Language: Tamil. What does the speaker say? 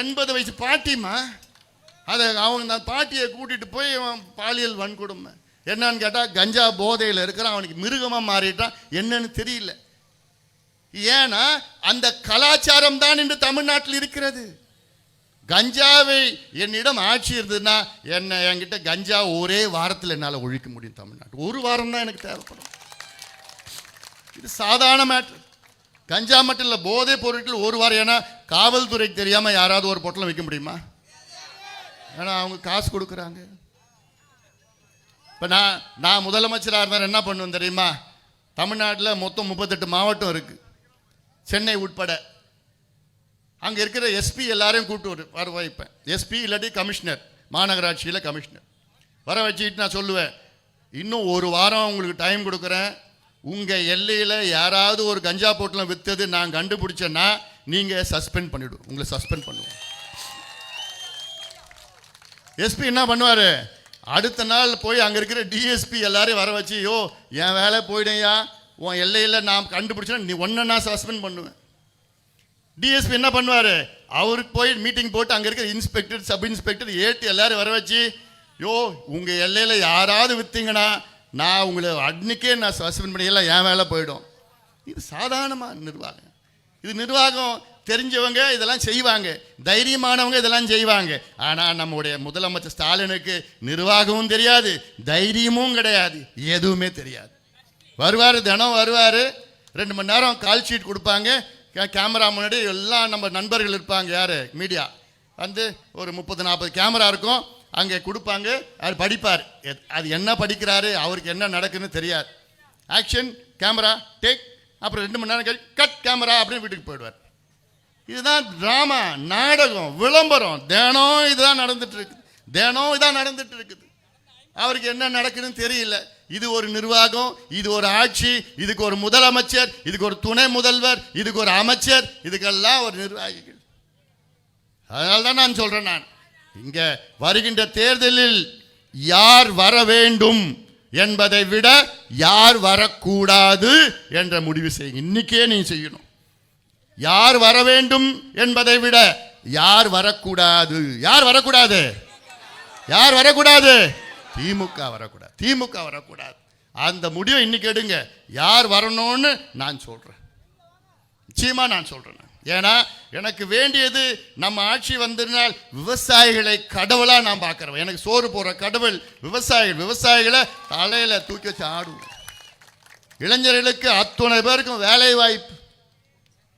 எண்பது வயசு பாட்டிம்மா. அதை அவங்க அந்த பாட்டியை கூட்டிட்டு போய் அவன் பாலியல் வன்கொடுமை. என்னன்னு கேட்டால் கஞ்சா போதையில் இருக்கிறான் அவனுக்கு மிருகமாக மாறிட்டான். என்னன்னு தெரியல. ஏன்னா அந்த கலாச்சாரம் தான் இன்று தமிழ்நாட்டில் இருக்கிறது. கஞ்சாவை என்னிடம் ஆட்சி இருந்ததுன்னா என்ன என்கிட்ட கஞ்சா ஒரே வாரத்தில் என்னால் ஒழிக்க முடியும் தமிழ்நாட்டு ஒரு வாரம் தான் எனக்கு தேவைப்படும். இது சாதாரண மேட்ரு கஞ்சா மட்டும் இல்லை போதைப் பொருட்கள் ஒரு வாரம். ஏன்னா காவல்துறைக்கு தெரியாமல் யாராவது ஒரு பொட்டலம் வைக்க முடியுமா? ஏன்னா அவங்க காசு கொடுக்குறாங்க. இப்போ நான் நான் முதலமைச்சராக இருந்தால் என்ன பண்ணுவேன் தெரியுமா? தமிழ்நாட்டில் மொத்தம் முப்பத்தெட்டு மாவட்டம் இருக்குது சென்னை உட்பட. அங்கே இருக்கிற எஸ்பி எல்லாரையும் கூப்பிட்டு வரு வர வைப்பேன். எஸ்பி இல்லாட்டி கமிஷனர் மாநகராட்சியில் கமிஷனர். வர வச்சுக்கிட்டு நான் சொல்லுவேன் இன்னும் ஒரு வாரம் உங்களுக்கு டைம் கொடுக்குறேன். உங்கள் எல்லையில் யாராவது ஒரு கஞ்சா போட்டில் விற்றது நான் கண்டுபிடிச்சேன்னா நீங்கள் சஸ்பெண்ட் பண்ணிவிடும் உங்களை சஸ்பெண்ட் பண்ணுவோம். எஸ்பி என்ன பண்ணுவார்? அடுத்த நாள் போய் அங்கே இருக்கிற டிஎஸ்பி எல்லாரையும் வர வச்சு யோ என் வேலை போயிடையா உன் எல்லையில் நான் கண்டுபிடிச்சேன்னா நீ ஒன்றை நான் சஸ்பெண்ட் பண்ணுவேன். டிஎஸ்பி என்ன பண்ணுவார்? அவருக்கு போய் மீட்டிங் போட்டு அங்கே இருக்கிற இன்ஸ்பெக்டர் சப் இன்ஸ்பெக்டர் ஏட்டு எல்லாரும் வர வச்சு யோ உங்கள் எல்லையில் யாராவது விற்றீங்கன்னா நான் உங்களை அன்னைக்கே நான் சஸ்பெண்ட் பண்ணியெல்லாம் என் வேலை போயிடும். இது சாதாரணமாக நிர்வாகம். இது நிர்வாகம் தெரிஞ்சவங்க இதெல்லாம் செய்வாங்க. தைரியமானவங்க இதெல்லாம் செய்வாங்க. ஆனால் நம்முடைய முதலமைச்சர் ஸ்டாலினுக்கு நிர்வாகமும் தெரியாது தைரியமும் கிடையாது எதுவுமே தெரியாது. வருவார் தினம் வருவார். ரெண்டு மணி நேரம் கால் ஷீட் கொடுப்பாங்க. கே- கேமரா முன்னாடி எல்லாம் நம்ம நண்பர்கள் இருப்பாங்க யார்? மீடியா வந்து ஒரு முப்பது நாற்பது கேமரா இருக்கும். அங்கே கொடுப்பாங்க அவர் படிப்பார். எத்- அது என்ன படிக்கிறாரு அவருக்கு என்ன நடக்குன்னு தெரியாது. ஆக்ஷன் கேமரா டேக் அப்புறம் ரெண்டு மணி நேரம் கழிச்சு கட் கேமரா அப்படின்னு வீட்டுக்கு போயிடுவார். இதுதான் ட்ராமா நாடகம் விளம்பரம். தினம் இதுதான் நடந்துட்டு இருக்குது தினம் இதான் நடந்துட்டு இருக்குது அவருக்கு என்ன நடக்குதுன்னு தெரியல. இது ஒரு நிர்வாகம் இது ஒரு ஆட்சி இதுக்கு ஒரு முதலமைச்சர் இதுக்கு ஒரு துணை முதல்வர் இதுக்கு ஒரு அமைச்சர் இதுக்கெல்லாம் ஒரு நிர்வாகிகள். அதனால தான் நான் சொல்கிறேன் நான். இங்க வருகின்ற தேர்தலில் யார் வர வேண்டும் என்பதை விட யார் வரக்கூடாது என்ற முடிவு செய்யுங்க இன்னைக்கே நீ செய்யணும். யார் வர வேண்டும் என்பதை விட யார் வரக்கூடாது? யார் வரக்கூடாது? யார் வரக்கூடாது? திமுக வரக்கூடாது. திமுக வரக்கூடாது. அந்த முடிவை இன்னைக்கு எடுங்க. யார் வரணும்னு நான் சொல்றேன். நிச்சயமா நான் சொல்றேன். ஏன்னா எனக்கு வேண்டியது நம்ம ஆட்சி வந்ததினால் விவசாயிகளை கடவுளாக நான் பார்க்குறேன் எனக்கு சோறு போடுற கடவுள் விவசாயிகள் விவசாயிகளை தலையில் தூக்கி வச்சு ஆடுவோம். இளைஞர்களுக்கு அத்துணை பேருக்கும் வேலை வாய்ப்பு